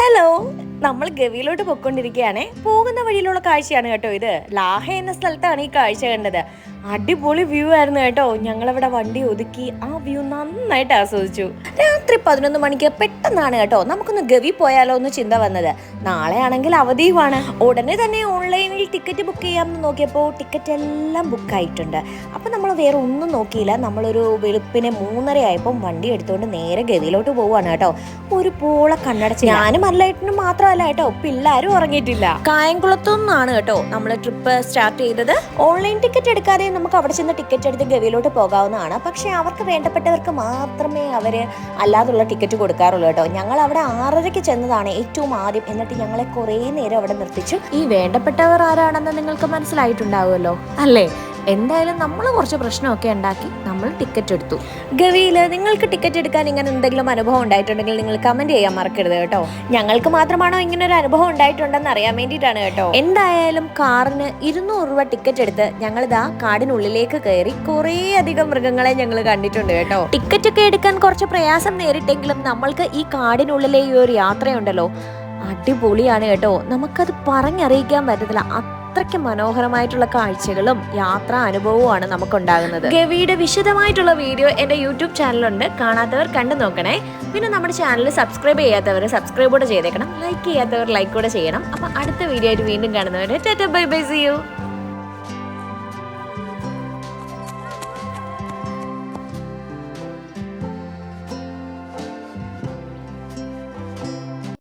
Hello നമ്മൾ ഗവിയിലോട്ട് പൊയ്ക്കൊണ്ടിരിക്കുകയാണേ. പോകുന്ന വഴിയിലുള്ള കാഴ്ചയാണ് കേട്ടോ ഇത്. ലാഹ എന്ന സ്ഥലത്താണ് ഈ കാഴ്ച കണ്ടത്. അടിപൊളി വ്യൂ ആയിരുന്നു കേട്ടോ. ഞങ്ങളവിടെ വണ്ടി ഒതുക്കി ആ വ്യൂ നന്നായിട്ട് ആസ്വദിച്ചു. രാത്രി പതിനൊന്ന് മണിക്ക് പെട്ടെന്നാണ് കേട്ടോ. നമുക്കൊന്ന് ഗവി പോയാലോ എന്ന് ചിന്ത വന്നത്. നാളെ ആണെങ്കിൽ അവധിയുമാണ്. ഉടനെ തന്നെ ഓൺലൈനിൽ ടിക്കറ്റ് ബുക്ക് ചെയ്യാമെന്ന് നോക്കിയപ്പോൾ ടിക്കറ്റ് എല്ലാം ബുക്കായിട്ടുണ്ട് അപ്പം നമ്മൾ വേറെ ഒന്നും നോക്കിയില്ല. നമ്മളൊരു വെളുപ്പിനെ മൂന്നര ആയപ്പോൾ വണ്ടി എടുത്തുകൊണ്ട് നേരെ ഗവിയിലോട്ട് പോവുകയാണ് കേട്ടോ. ഒരു പോള കണ്ണടച്ച് ഞാനും അല്ലൈറ്റിനും മാത്രമല്ല കേട്ടോ. പിള്ളേരും ഉറങ്ങിയിട്ടില്ല. കായംകുളത്തു നിന്നാണ് കേട്ടോ നമ്മൾ ട്രിപ്പ് സ്റ്റാർട്ട് ചെയ്തത്. ഓൺലൈൻ ടിക്കറ്റ് എടുക്കാതെ നമുക്ക് അവിടെ ചെന്ന് ടിക്കറ്റ് എടുത്ത് ഗവിയിലോട്ട് പോകാവുന്നതാണ്. പക്ഷേ അവർക്ക് വേണ്ടപ്പെട്ടവർക്ക് മാത്രമേ അവർ അല്ലാതുള്ള ടിക്കറ്റ് കൊടുക്കാറുള്ളൂ കേട്ടോ. ഞങ്ങൾ അവിടെ ആറരയ്ക്ക് ചെന്നതാണ് ഏറ്റവും ആദ്യം. എന്നിട്ട് ഞങ്ങളെ കുറേ നേരം അവിടെ നിർത്തിച്ചു. ഈ വേണ്ടപ്പെട്ടവർ ആരാണെന്ന് നിങ്ങൾക്ക് മനസ്സിലായിട്ടുണ്ടാവുമല്ലോ? അല്ലേ? എന്തായാലും നമ്മൾ കുറച്ച് പ്രശ്നമൊക്കെ ഉണ്ടാക്കി നമ്മൾ ടിക്കറ്റ് എടുത്തു. ഗവിയിൽ നിങ്ങൾക്ക് ടിക്കറ്റ് എടുക്കാൻ ഇങ്ങനെ എന്തെങ്കിലും അനുഭവം ഉണ്ടായിട്ടുണ്ടെങ്കിൽ നിങ്ങൾ കമന്റ് ചെയ്യാൻ മറക്കരുത് കേട്ടോ. ഞങ്ങൾക്ക് മാത്രമാണോ ഇങ്ങനെ ഒരു അനുഭവം ഉണ്ടായിട്ടുണ്ടെന്ന് അറിയാൻ വേണ്ടിയിട്ടാണ് കേട്ടോ. എന്തായാലും കാറിന് ഇരുന്നൂറ് രൂപ ടിക്കറ്റ് എടുത്ത് ഞങ്ങൾ ഇതാ കാടിനുള്ളിലേക്ക് കയറി കുറേ അധികം മൃഗങ്ങളെ ഞങ്ങൾ കണ്ടിട്ടുണ്ട് കേട്ടോ. ടിക്കറ്റ് ഒക്കെ എടുക്കാൻ കുറച്ച് പ്രയാസം നേരിട്ടെങ്കിലും നമ്മൾക്ക് ഈ കാടിനുള്ളിലെ ഈ ഒരു യാത്രയുണ്ടല്ലോ. അടിപൊളിയാണ് കേട്ടോ. നമുക്കത് പറഞ്ഞറിയിക്കാൻ പറ്റത്തില്ല. അത്രയ്ക്ക് മനോഹരമായിട്ടുള്ള കാഴ്ചകളും യാത്രാ അനുഭവവുമാണ് നമുക്കുണ്ടാകുന്നത്. ഗവിയുടെ വിശദമായിട്ടുള്ള വീഡിയോ എന്റെ യൂട്യൂബ് ചാനലുണ്ട് കാണാത്തവർ കണ്ടു നോക്കണേ. പിന്നെ നമ്മുടെ ചാനൽ സബ്സ്ക്രൈബ് ചെയ്യാത്തവർ സബ്സ്ക്രൈബ് കൂടെ ചെയ്തേക്കണം. ലൈക്ക് ചെയ്യാത്തവർ ലൈക്ക് കൂടെ ചെയ്യണം. അപ്പം അടുത്ത വീഡിയോ ആയിട്ട് വീണ്ടും കാണുന്നവരെ ബൈ ബൈ സി യു